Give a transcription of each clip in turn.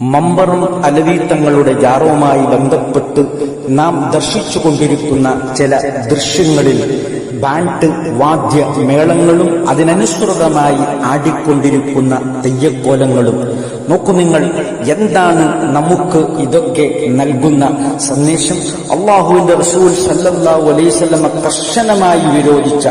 മമ്പറും അലവീത്തങ്ങളുടെ ജാറവുമായി ബന്ധപ്പെട്ട് നാം ദർശിച്ചു കൊണ്ടിരിക്കുന്ന ചില ദൃശ്യങ്ങളിൽ ബാൻഡ് വാദ്യ മേളങ്ങളും അതിനനുസൃതമായി ആടിക്കൊണ്ടിരിക്കുന്ന തെയ്യക്കോലങ്ങളും നോക്കൂ നിങ്ങൾ എന്താണ് നമുക്ക് ഇതൊക്കെ നൽകുന്ന സന്ദേശം? അള്ളാഹുവിന്റെ റസൂൽ സല്ലല്ലാഹു അലൈവല്ലമ കർശനമായി വിരോധിച്ച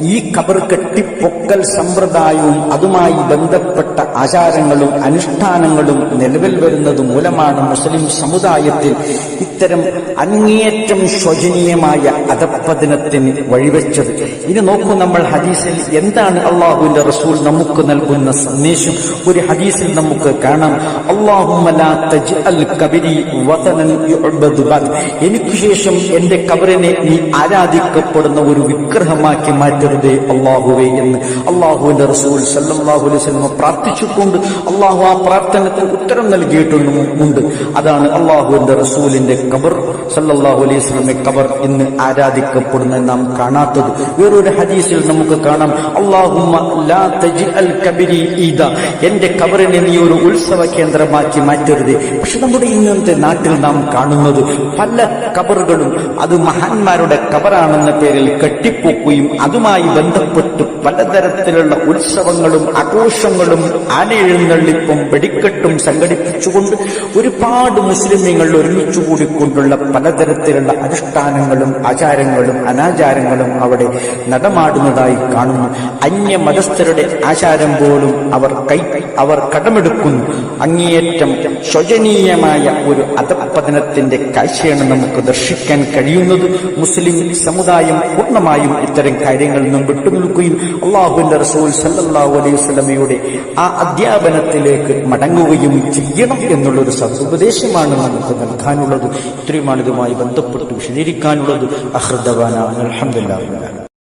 ഈ കബർ കെട്ടിപ്പൊക്കൽ സമ്പ്രദായവും അതുമായി ബന്ധപ്പെട്ട ആചാരങ്ങളും അനുഷ്ഠാനങ്ങളും നിലവിൽ വരുന്നത് മൂലമാണ് മുസ്ലിം സമുദായത്തിൽ ഇത്തരം അങ്ങേയറ്റം ശോചനീയമായ അധപ്പതനത്തിന് വഴിവെച്ചത്. ഇനി നോക്കൂ നമ്മൾ ഹദീസിൽ എന്താണ് അള്ളാഹുവിന്റെ റസൂൽ നമുക്ക് നൽകുന്ന സന്ദേശം? ഒരു ഹദീസിൽ നമുക്ക് കാണാം. എനിക്ക് ശേഷം എന്റെ കബറിനെ നീ ആരാധിക്കപ്പെടുന്ന ഒരു വിഗ്രഹമാക്കി മാറ്റരുതേ അള്ളാഹുവേ എന്ന്. അള്ളാഹുവിന്റെ റസൂൽ സല്ലാഹു അലൈഹി സ്വലമ പ്രാർത്ഥിച്ചുകൊണ്ട് അള്ളാഹു ആ പ്രാർത്ഥനത്തിന് ഉത്തരം നൽകിയിട്ടുണ്ട് അതാണ് അള്ളാഹുവിന്റെ റസൂലിന്റെ കബർ സല്ലാഹു അലൈഹി സ്വലമെ കബർ ഇന്ന് ആരാധിക്കപ്പെടുന്ന നാം കാണാത്തത്. വേറൊരു ഹദീസിൽ നമുക്ക് കാണാം. ഈദ. എന്റെ കബറിനെ നീ ഒരു ഉത്സവ കേന്ദ്രമാക്കി മാറ്റരുത്. പക്ഷെ നമ്മുടെ ഇന്നത്തെ നാട്ടിൽ നാം കാണുന്നത് പല കബറുകളും അത് മഹാന്മാരുടെ കബറാണെന്ന പേരിൽ കെട്ടിപ്പോക്കുകയും അതുമായി ബന്ധപ്പെട്ട് പലതരത്തിലുള്ള ഉത്സവങ്ങളും ആഘോഷങ്ങളും ആനയെഴുന്നള്ളിപ്പും വെടിക്കെട്ടും സംഘടിപ്പിച്ചുകൊണ്ട് ഒരുപാട് മുസ്ലിമീങ്ങൾ ഒരുമിച്ചു കൂടിക്കൊണ്ടുള്ള പലതരത്തിലുള്ള അനുഷ്ഠാനങ്ങളും ആചാരങ്ങളും അനാചാരങ്ങളും അവിടെ നടമാടുന്നതായി കാണുന്നു. അന്യ മതസ്ഥരുടെ ആചാരം പോലും അവർ കൈ അവർ കടമെടുക്കുന്നു. അങ്ങേയറ്റം ശോചനീയമായ ഒരു അധപ്പതനത്തിന്റെ കാഴ്ചയാണ് നമുക്ക് ദർശിക്കാൻ കഴിയുന്നത്. മുസ്ലിം സമുദായം പൂർണമായും ഇത്തരം കാര്യങ്ങൾ നിന്നും വിട്ടുനിൽക്കുകയും അള്ളാഹുവിന്റെ റസൂൽ സല്ലാഹു അലൈഹി വസല്ലമയുടെ ആ അധ്യാപനത്തിലേക്ക് മടങ്ങുകയും ചെയ്യണം എന്നുള്ളൊരു സതുപദേശമാണ് നമുക്ക് നൽകാനുള്ളത്. ഇത്രയുമാണ് ഇതുമായി ബന്ധപ്പെട്ട് വിശദീകരിക്കാനുള്ളത്. അഹൃദവാനാണ് അലഹമില്ല